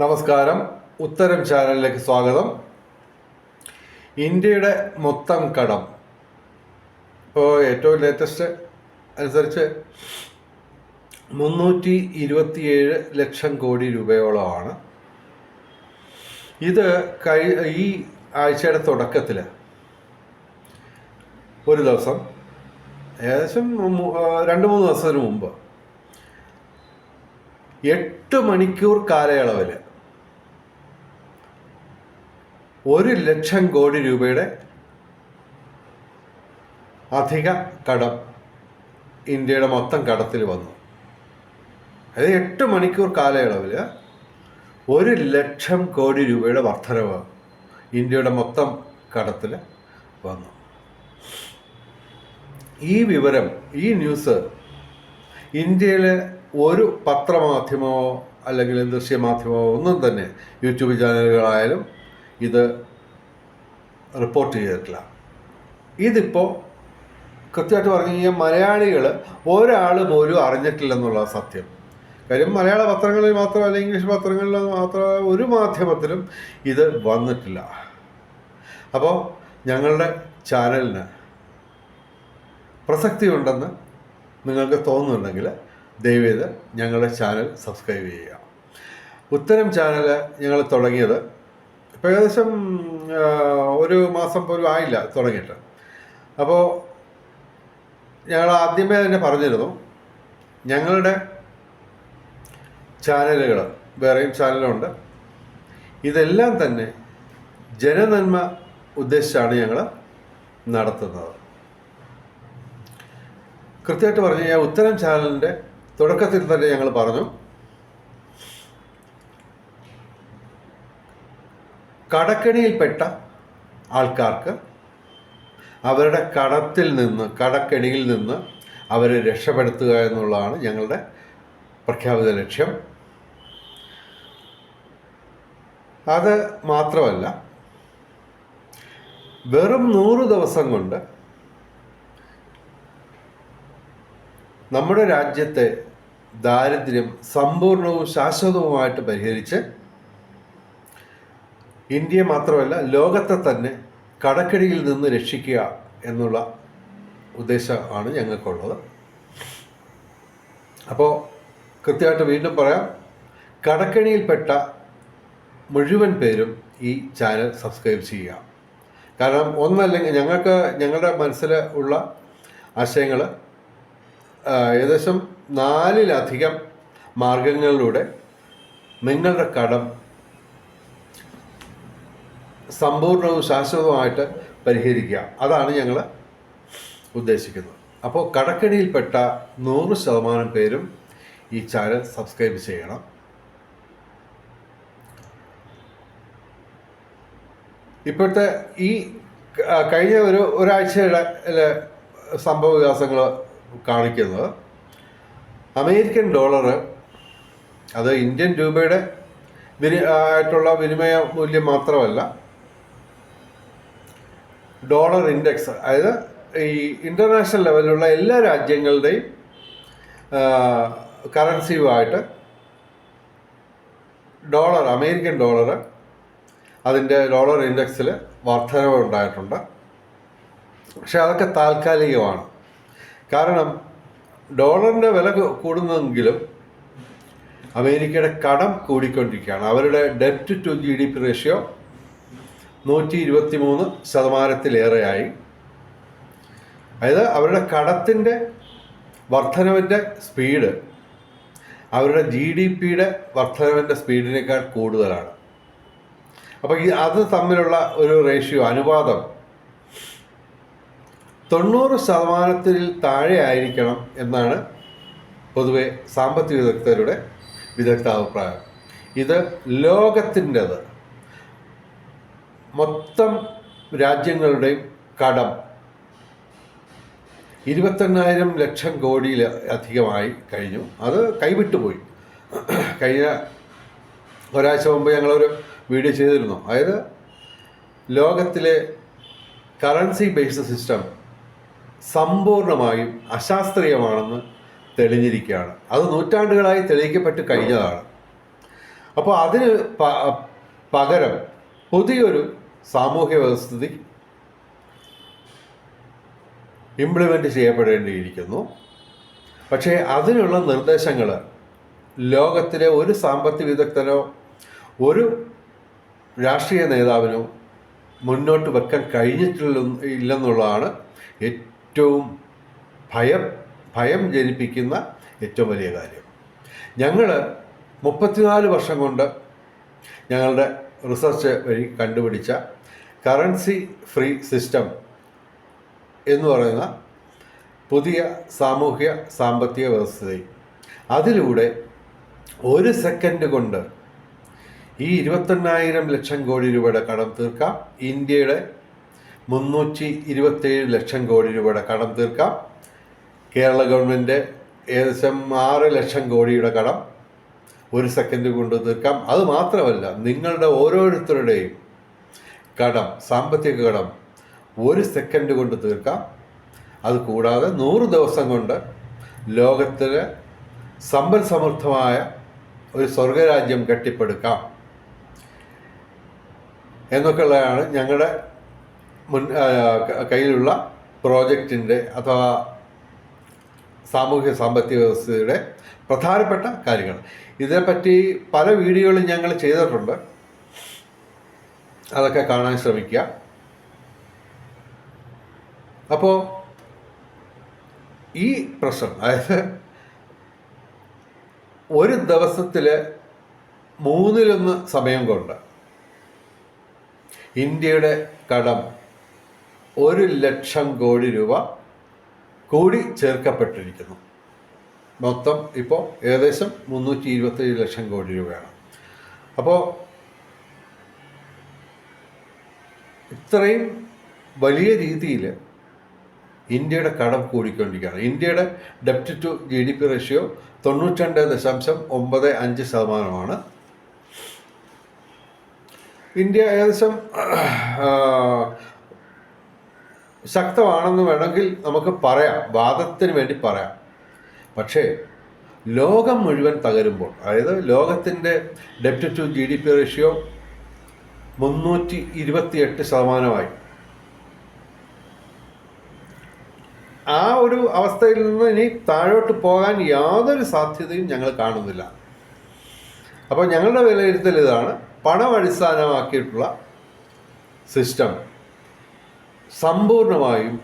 നമസ്കാരം. ഉത്തരം ചാനലിലേക്ക് സ്വാഗതം. ഇന്ത്യയുടെ മൊത്തം കടം. ഇപ്പോൾ ഏറ്റവും ലേറ്റസ്റ്റ് അനുസരിച്ച് മുന്നൂറ്റി ഇരുപത്തിയേഴ് ലക്ഷം കോടി രൂപയോളമാണ്. ഇത് കഴി ഈ ആഴ്ചയുടെ തുടക്കത്തിൽ ഒരു ദിവസം ഏകദേശം രണ്ട് മൂന്ന് ദിവസത്തിന് മുമ്പ് എട്ട് മണിക്കൂർ കാലയളവിൽ ഒരു ലക്ഷം കോടി രൂപയുടെ അധിക കടം ഇന്ത്യയുടെ മൊത്തം കടത്തിൽ വന്നു. അത് എട്ട് മണിക്കൂർ കാലയളവിൽ ഒരു ലക്ഷം കോടി രൂപയുടെ വർധനവ് ഇന്ത്യയുടെ മൊത്തം കടത്തിൽ വന്നു. ഈ വിവരം ഈ ന്യൂസ് ഇന്ത്യയിലെ ഒരു പത്രമാധ്യമമോ അല്ലെങ്കിൽ ദൃശ്യമാധ്യമമോ ഒന്നും തന്നെ യൂട്യൂബ് ചാനലുകളായാലും റിപ്പോർട്ട് ചെയ്തിട്ടില്ല. ഇതിപ്പോൾ കൃത്യമായിട്ട് പറഞ്ഞു കഴിഞ്ഞാൽ മലയാളികൾ ഒരാൾ പോലും അറിഞ്ഞിട്ടില്ലെന്നുള്ള സത്യം. കാര്യം മലയാള പത്രങ്ങളിൽ മാത്രമല്ല ഇംഗ്ലീഷ് പത്രങ്ങളിൽ മാത്രമല്ല ഒരു മാധ്യമത്തിലും ഇത് വന്നിട്ടില്ല. അപ്പോൾ ഞങ്ങളുടെ ചാനലിന് പ്രസക്തി ഉണ്ടെന്ന് നിങ്ങൾക്ക് തോന്നുന്നുണ്ടെങ്കിൽ ദയവേത് ഞങ്ങളുടെ ചാനൽ സബ്സ്ക്രൈബ് ചെയ്യുക. ഉത്തരം ചാനൽ ഞങ്ങൾ തുടങ്ങിയത് ഇപ്പോൾ ഏകദേശം ഒരു മാസം പോലും ആയില്ല തുടങ്ങിയിട്ട്. അപ്പോൾ ഞങ്ങൾ ആദ്യമേ തന്നെ പറഞ്ഞിരുന്നു ഞങ്ങളുടെ ചാനലുകൾ വേറെയും ചാനലുണ്ട്. ഇതെല്ലാം തന്നെ ജനനന്മ ഉദ്ദേശിച്ചാണ് ഞങ്ങൾ നടത്തുന്നത്. കൃത്യമായിട്ട് പറഞ്ഞു കഴിഞ്ഞാൽ ഉത്തരം ചാനലിന്റെ തുടക്കത്തിൽ തന്നെ ഞങ്ങൾ പറഞ്ഞു. കടക്കെണിയിൽപ്പെട്ട ആൾക്കാർക്ക് അവരുടെ കടത്തിൽ നിന്ന് കടക്കെണിയിൽ നിന്ന് അവരെ രക്ഷപ്പെടുത്തുക എന്നുള്ളതാണ് ഞങ്ങളുടെ പ്രഖ്യാപിത ലക്ഷ്യം. അത് മാത്രമല്ല വെറും നൂറ് ദിവസം കൊണ്ട് നമ്മുടെ രാജ്യത്തെ ദാരിദ്ര്യം സമ്പൂർണവും ശാശ്വതവുമായിട്ട് പരിഹരിച്ച് ഇന്ത്യയെ മാത്രമല്ല ലോകത്തെ തന്നെ കടക്കിടിയിൽ നിന്ന് രക്ഷിക്കുക എന്നുള്ള ഉദ്ദേശമാണ് ഞങ്ങൾക്കുള്ളത്. അപ്പോൾ കൃത്യമായിട്ട് വീണ്ടും പറയാം കടക്കിണിയിൽപ്പെട്ട മുഴുവൻ പേരും ഈ ചാനൽ സബ്സ്ക്രൈബ് ചെയ്യുക. കാരണം ഒന്നല്ലെങ്കിൽ ഞങ്ങൾക്ക് ഞങ്ങളുടെ മനസ്സിൽ ഉള്ള ആശയങ്ങൾ ഏകദേശം നാലിലധികം മാർഗങ്ങളിലൂടെ നിങ്ങളുടെ കടം സമ്പൂർണവും ശാശ്വതവുമായിട്ട് പരിഹരിക്കുക. അതാണ് ഞങ്ങൾ ഉദ്ദേശിക്കുന്നത്. അപ്പോൾ കടക്കെണിയിൽപ്പെട്ട നൂറ് ശതമാനം പേരും ഈ ചാനൽ സബ്സ്ക്രൈബ് ചെയ്യണം. ഇപ്പോഴത്തെ ഈ കഴിഞ്ഞ ഒരു ഒരാഴ്ചയുടെ സംഭവ വികാസങ്ങൾ കാണിക്കുന്നത് അമേരിക്കൻ ഡോളർ അത് ഇന്ത്യൻ രൂപയുടെ വിനി ആയിട്ടുള്ള വിനിമയ മൂല്യം മാത്രമല്ല ഡോളർ ഇൻഡെക്സ് അതായത് ഈ ഇന്റർനാഷണൽ ലെവലിലുള്ള എല്ലാ രാജ്യങ്ങളുടെയും കറൻസിയുമായിട്ട് ഡോളർ അമേരിക്കൻ ഡോളർ അതിന്റെ ഡോളർ ഇൻഡെക്സിൽ വർധനവ് ഉണ്ടായിട്ടുണ്ട്. പക്ഷെ അതൊക്കെ താൽക്കാലികമാണ്. കാരണം ഡോളറിന്റെ വില കൂടുന്നെങ്കിലും അമേരിക്കയുടെ കടം കൂടിക്കൊണ്ടിരിക്കുകയാണ്. അവരുടെ debt to G D P ratio നൂറ്റി ഇരുപത്തി മൂന്ന് ശതമാനത്തിലേറെയായി. അതായത് അവരുടെ കടത്തിന്റെ വർധനവിന്റെ സ്പീഡ് അവരുടെ ജി ഡി പിയുടെ വർധനവിന്റെ സ്പീഡിനേക്കാൾ കൂടുതലാണ്. അപ്പോൾ ഈ അത് തമ്മിലുള്ള ഒരു റേഷ്യോ അനുപാതം തൊണ്ണൂറ് ശതമാനത്തിൽ താഴെ ആയിരിക്കണം എന്നാണ് പൊതുവെ സാമ്പത്തിക വിദഗ്ധരുടെ വിദഗ്ധ അഭിപ്രായം ഇത് ലോകത്തിന്റെത്. മൊത്തം രാജ്യങ്ങളുടെയും കടം ഇരുപത്തെണ്ണായിരം ലക്ഷം കോടിയിൽ അധികമായി കഴിഞ്ഞു. അത് കൈവിട്ടുപോയി കഴിഞ്ഞ ഒരാഴ്ച മുമ്പ് ഞങ്ങളൊരു വീഡിയോ ചെയ്തിരുന്നു. അതായത് ലോകത്തിലെ കറൻസി ബേസ്ഡ് സിസ്റ്റം സമ്പൂർണമായും അശാസ്ത്രീയമാണെന്ന് തെളിഞ്ഞിരിക്കുകയാണ്. അത് നൂറ്റാണ്ടുകളായി തെളിയിക്കപ്പെട്ട് കഴിഞ്ഞതാണ്. അപ്പോൾ അതിന് പകരം പുതിയൊരു സാമൂഹ്യ വ്യവസ്ഥിതി ഇംപ്ലിമെന്റ് ചെയ്യപ്പെടേണ്ടിയിരിക്കുന്നു. പക്ഷേ അതിനുള്ള നിർദ്ദേശങ്ങൾ ലോകത്തിലെ ഒരു സാമ്പത്തിക വിദഗ്ധനോ ഒരു രാഷ്ട്രീയ നേതാവിനോ മുന്നോട്ട് വെക്കാൻ കഴിഞ്ഞിട്ടില്ല ഇല്ലെന്നുള്ളതാണ് ഏറ്റവും ഭയം ഭയം ജനിപ്പിക്കുന്ന ഏറ്റവും വലിയ കാര്യം. ഞങ്ങൾ മുപ്പത്തിനാല് വർഷം കൊണ്ട് ഞങ്ങളുടെ റിസർച്ച് വഴി കണ്ടുപിടിച്ച കറൻസി ഫ്രീ സിസ്റ്റം എന്ന് പറയുന്ന പുതിയ സാമൂഹ്യ സാമ്പത്തിക വ്യവസ്ഥയും അതിലൂടെ ഒരു സെക്കൻഡ് കൊണ്ട് ഈ ഇരുപത്തെണ്ണായിരം ലക്ഷം കോടി രൂപയുടെ കടം തീർക്കാം. ഇന്ത്യയുടെ മുന്നൂറ്റി ഇരുപത്തേഴ് ലക്ഷം കോടി രൂപയുടെ കടം തീർക്കാം. കേരള ഗവൺമെന്റ് ഏകദേശം ആറ് ലക്ഷം കോടിയുടെ കടം ഒരു സെക്കൻഡ് കൊണ്ട് തീർക്കാം. അത് മാത്രമല്ല നിങ്ങളുടെ ഓരോരുത്തരുടെയും കടം സാമ്പത്തിക കടം ഒരു സെക്കൻഡ് കൊണ്ട് തീർക്കാം. അത് കൂടാതെ നൂറ് ദിവസം കൊണ്ട് ലോകത്തിലെ സമ്പൽ സമൃദ്ധമായ ഒരു സ്വർഗരാജ്യം കെട്ടിപ്പടുക്കാം. എന്നൊക്കെയുള്ളതാണ് ഞങ്ങളുടെ മുൻ കയ്യിലുള്ള പ്രോജക്റ്റിന്റെ അഥവാ സാമൂഹ്യ സാമ്പത്തിക വ്യവസ്ഥയുടെ പ്രധാനപ്പെട്ട കാര്യങ്ങൾ. ഇതിനെപ്പറ്റി പല വീഡിയോകളും ഞങ്ങൾ ചെയ്തിട്ടുണ്ട്. അതൊക്കെ കാണാൻ ശ്രമിക്കുക. അപ്പോൾ ഈ പ്രശ്നം അതായത് ഒരു ദിവസത്തിൽ മൂന്നിലൊന്ന് സമയം കൊണ്ട് ഇന്ത്യയുടെ കടം ഒരു ലക്ഷം കോടി രൂപ കൂടി ചേർക്കപ്പെട്ടിരിക്കുന്നു. മൊത്തം ഇപ്പോൾ ഏകദേശം മുന്നൂറ്റി ഇരുപത്തേഴ് ലക്ഷം കോടി രൂപയാണ്. അപ്പോൾ ഇത്രയും വലിയ രീതിയിൽ ഇന്ത്യയുടെ കടം കൂടിക്കൊണ്ടിരിക്കുകയാണ്. ഇന്ത്യയുടെ ഡെപ്റ്റ് to G D P ratio തൊണ്ണൂറ്റിരണ്ട് ദശാംശം ഒമ്പത് അഞ്ച് ശതമാനമാണ്. ഇന്ത്യ ഏകദേശം ശക്തമാണെന്ന് വേണമെങ്കിൽ നമുക്ക് പറയാം. വാദത്തിന് വേണ്ടി പറയാം. പക്ഷേ ലോകം മുഴുവൻ തകരുമ്പോൾ അതായത് ലോകത്തിന്റെ ഡെപ്റ്റ് to G D P ratio മുന്നൂറ്റി ഇരുപത്തിയെട്ട് ശതമാനമായി. ആ ഒരു അവസ്ഥയിൽ നിന്ന് ഇനി താഴോട്ട് പോകാൻ യാതൊരു സാധ്യതയും ഞങ്ങൾ കാണുന്നില്ല. അപ്പോൾ ഞങ്ങളുടെ വിലയിരുത്തൽ ഇതാണ്. പണം അടിസ്ഥാനമാക്കിയിട്ടുള്ള സിസ്റ്റം സമ്പൂർണമായും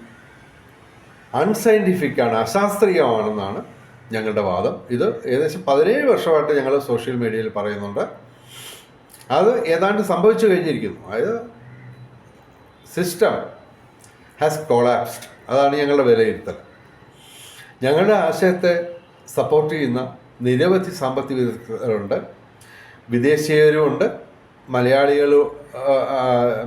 അൺസയന്റിഫിക് ആണ് അശാസ്ത്രീയമാണെന്നാണ് ഞങ്ങളുടെ വാദം. ഇത് ഏകദേശം പതിനേഴ് വർഷമായിട്ട് ഞങ്ങൾ സോഷ്യൽ മീഡിയയിൽ പറയുന്നുണ്ട്. അത് ഏതാണ്ട് സംഭവിച്ചു കഴിഞ്ഞിരിക്കുന്നു. അതായത് സിസ്റ്റം ഹാസ് കൊളാപ്സ്ഡ് അതാണ് ഞങ്ങളുടെ വിലയിരുത്തൽ. ഞങ്ങളുടെ ആശയത്തെ സപ്പോർട്ട് ചെയ്യുന്ന നിരവധി സാമ്പത്തിക വിദഗ്ധരുണ്ട്. വിദേശീയരുമുണ്ട് മലയാളികളും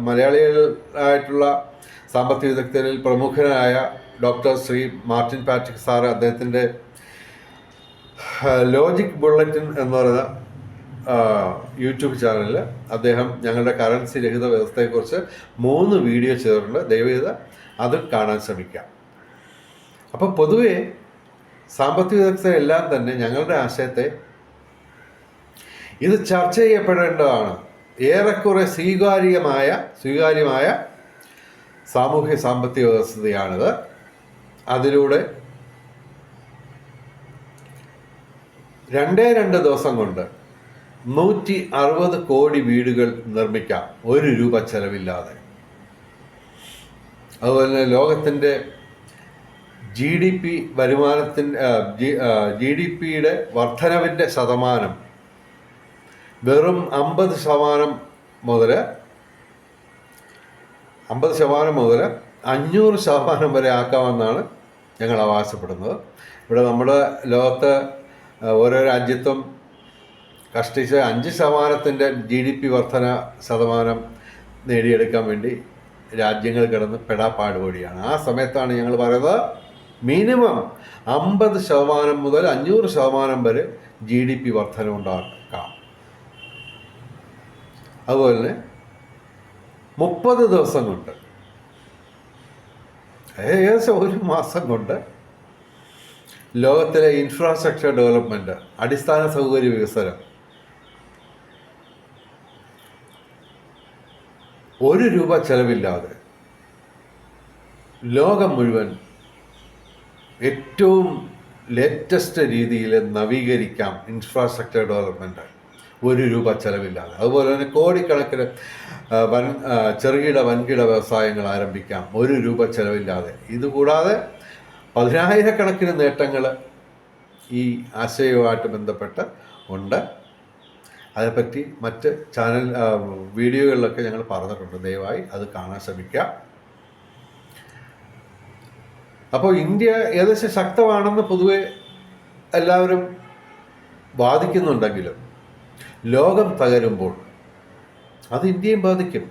മലയാളികളായിട്ടുള്ള സാമ്പത്തിക വിദഗ്ധരിൽ പ്രമുഖനായ ഡോക്ടർ ശ്രീ മാർട്ടിൻ പാട്രിക് സാറ് അദ്ദേഹത്തിന്റെ ലോജിക് ബുള്ളറ്റിൻ എന്ന് പറയുന്ന യൂട്യൂബ് ചാനലിൽ അദ്ദേഹം ഞങ്ങളുടെ കറൻസി രഹിത വ്യവസ്ഥയെക്കുറിച്ച് മൂന്ന് വീഡിയോ ചെയ്തിട്ടുണ്ട്. ദയവേത് അത് കാണാൻ ശ്രമിക്കാം. അപ്പോൾ പൊതുവേ സാമ്പത്തിക വിദഗ്ധരെല്ലാം തന്നെ ഞങ്ങളുടെ ആശയത്തെ ഇത് ചർച്ച ചെയ്യപ്പെടേണ്ടതാണ്. ഏറെക്കുറെ സ്വീകാര്യമായ സ്വീകാര്യമായ സാമൂഹ്യ സാമ്പത്തിക വ്യവസ്ഥയാണിത് അതിലൂടെ രണ്ടേ രണ്ട് ദിവസം കൊണ്ട് നൂറ്റി അറുപത് കോടി വീടുകൾ നിർമ്മിക്കാം. ഒരു രൂപ ചെലവില്ലാതെ. അതുപോലെ തന്നെ ലോകത്തിന്റെ ജി ഡി പി വരുമാനത്തിന്റെ ജി ഡി പിയുടെ വർധനവിന്റെ ശതമാനം വെറും അമ്പത് ശതമാനം മുതൽ അമ്പത് ശതമാനം മുതൽ അഞ്ഞൂറ് ശതമാനം വരെ ആക്കാമെന്നാണ് ഞങ്ങൾ അവകാശപ്പെടുന്നത് ഇവിടെ നമ്മുടെ ലോകത്ത് ഓരോ രാജ്യത്തും കഷ്ടിച്ച് അഞ്ച് ശതമാനത്തിന്റെ ജി ഡി പി വർധന ശതമാനം നേടിയെടുക്കാൻ വേണ്ടി രാജ്യങ്ങൾ കിടന്ന് പെടാപ്പാടുകൂടിയാണ് ആ സമയത്താണ് ഞങ്ങൾ പറയുന്നത് മിനിമം അമ്പത് ശതമാനം മുതൽ അഞ്ഞൂറ് ശതമാനം വരെ ജി ഡി പി വർധന ഉണ്ടാക്കാം. അതുപോലെ തന്നെ മുപ്പത് ദിവസം കൊണ്ട്. ഏകദേശം ഒരു മാസം കൊണ്ട് ലോകത്തിലെ ഇൻഫ്രാസ്ട്രക്ചർ ഡെവലപ്മെന്റ് അടിസ്ഥാന സൗകര്യ വികസനം. ഒരു രൂപ ചെലവില്ലാതെ ലോകം മുഴുവൻ ഏറ്റവും ലേറ്റസ്റ്റ് രീതിയിൽ നവീകരിക്കാം ഇൻഫ്രാസ്ട്രക്ചർ ഡെവലപ്മെന്റ് ഒരു രൂപ ചെലവില്ലാതെ. അതുപോലെ തന്നെ കോടിക്കണക്കിന് വൻ ചെറുകിട വൻകിട വ്യവസായങ്ങൾ ആരംഭിക്കാം. ഒരു രൂപ ചെലവില്ലാതെ. ഇതുകൂടാതെ പതിനായിരക്കണക്കിന് നേട്ടങ്ങൾ ഈ ആശയവുമായിട്ട് ബന്ധപ്പെട്ട് ഉണ്ട്. അതേപ്പറ്റി മറ്റ് ചാനൽ വീഡിയോകളിലൊക്കെ ഞങ്ങൾ പറഞ്ഞിട്ടുണ്ട്. ദയവായി അത് കാണാൻ ശ്രമിക്കുക. അപ്പോൾ ഇന്ത്യ ഏകദേശം ശക്തമാണെന്ന് പൊതുവെ എല്ലാവരും വാദിക്കുന്നുണ്ടെങ്കിലും ലോകം തകരുമ്പോൾ അത് ഇന്ത്യയും ബാധിക്കും.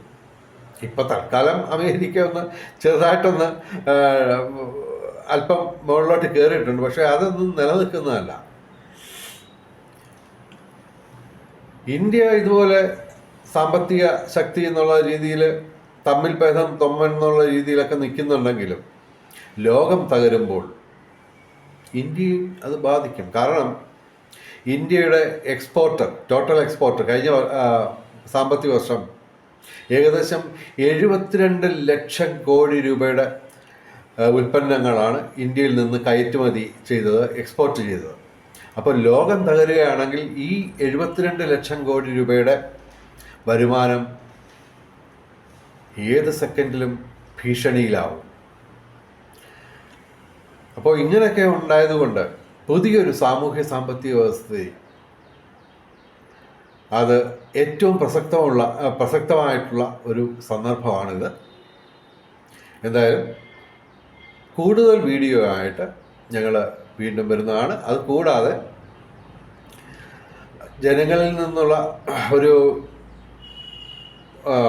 ഇപ്പം തൽക്കാലം അമേരിക്ക ഒന്ന് ചെറുതായിട്ടൊന്ന് അല്പം മുകളിലോട്ട് കയറിയിട്ടുണ്ട് പക്ഷേ അതൊന്നും നിലനിൽക്കുന്നതല്ല. ഇന്ത്യ ഇതുപോലെ സാമ്പത്തിക ശക്തി എന്നുള്ള രീതിയിൽ തമ്മിൽ ഭേദം തൊമ്മൻ എന്നുള്ള രീതിയിലൊക്കെ നിൽക്കുന്നുണ്ടെങ്കിലും ലോകം തകരുമ്പോൾ ഇന്ത്യയും അത് ബാധിക്കും. കാരണം ഇന്ത്യയുടെ എക്സ്പോർട്ടർ ടോട്ടൽ എക്സ്പോർട്ടർ കഴിഞ്ഞ സാമ്പത്തിക വർഷം ഏകദേശം എഴുപത്തിരണ്ട് ലക്ഷം കോടി രൂപയുടെ ഉൽപ്പന്നങ്ങളാണ് ഇന്ത്യയിൽ നിന്ന് കയറ്റുമതി ചെയ്തത് എക്സ്പോർട്ട് ചെയ്തത്. അപ്പോൾ ലോകം തകരുകയാണെങ്കിൽ ഈ എഴുപത്തിരണ്ട് ലക്ഷം കോടി രൂപയുടെ വരുമാനം ഏത് സെക്കൻഡിലും ഭീഷണിയിലാവും. അപ്പോൾ ഇങ്ങനെയൊക്കെ ഉണ്ടായതുകൊണ്ട് പുതിയൊരു സാമൂഹ്യ സാമ്പത്തിക വ്യവസ്ഥയിൽ അത് ഏറ്റവും പ്രസക്തമുള്ള പ്രസക്തമായിട്ടുള്ള ഒരു സന്ദർഭമാണിത്. എന്തായാലും കൂടുതൽ വീഡിയോ ആയിട്ട് ഞങ്ങൾ വീണ്ടും വരുന്നതാണ്. അത് കൂടാതെ ജനങ്ങളിൽ നിന്നുള്ള ഒരു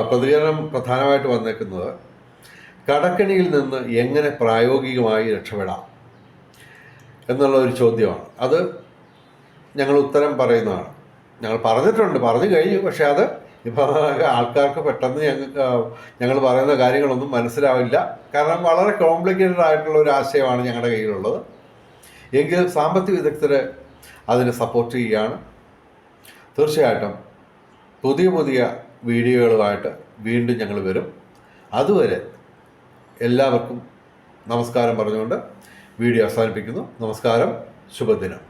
പ്രതികരണം പ്രധാനമായിട്ട് വന്നേക്കുന്നത് കടക്കണിയിൽ നിന്ന് എങ്ങനെ പ്രായോഗികമായി രക്ഷപ്പെടാം? എന്നുള്ള ഒരു ചോദ്യമാണ്. അത് ഞങ്ങൾ ഉത്തരം പറയുന്നതാണ്. ഞങ്ങൾ പറഞ്ഞിട്ടുണ്ട് പറഞ്ഞു കഴിഞ്ഞു. പക്ഷെ അത് ഇപ്പോൾ ആൾക്കാർക്ക് പെട്ടെന്ന് ഞങ്ങൾക്ക് ഞങ്ങൾ പറയുന്ന കാര്യങ്ങളൊന്നും മനസ്സിലാവില്ല. കാരണം വളരെ കോംപ്ലിക്കേറ്റഡ് ആയിട്ടുള്ള ഒരു ആശയമാണ് ഞങ്ങളുടെ കയ്യിലുള്ളത്. എങ്കിലും സാമ്പത്തിക വിദഗ്ധർ അതിനെ സപ്പോർട്ട് ചെയ്യുകയാണ്. തീർച്ചയായിട്ടും പുതിയ പുതിയ വീഡിയോകളുമായിട്ട് വീണ്ടും ഞങ്ങൾ വരും. അതുവരെ എല്ലാവർക്കും നമസ്കാരം പറഞ്ഞുകൊണ്ട് വീഡിയോ അവസാനിപ്പിക്കുന്നു. നമസ്കാരം. ശുഭദിനം.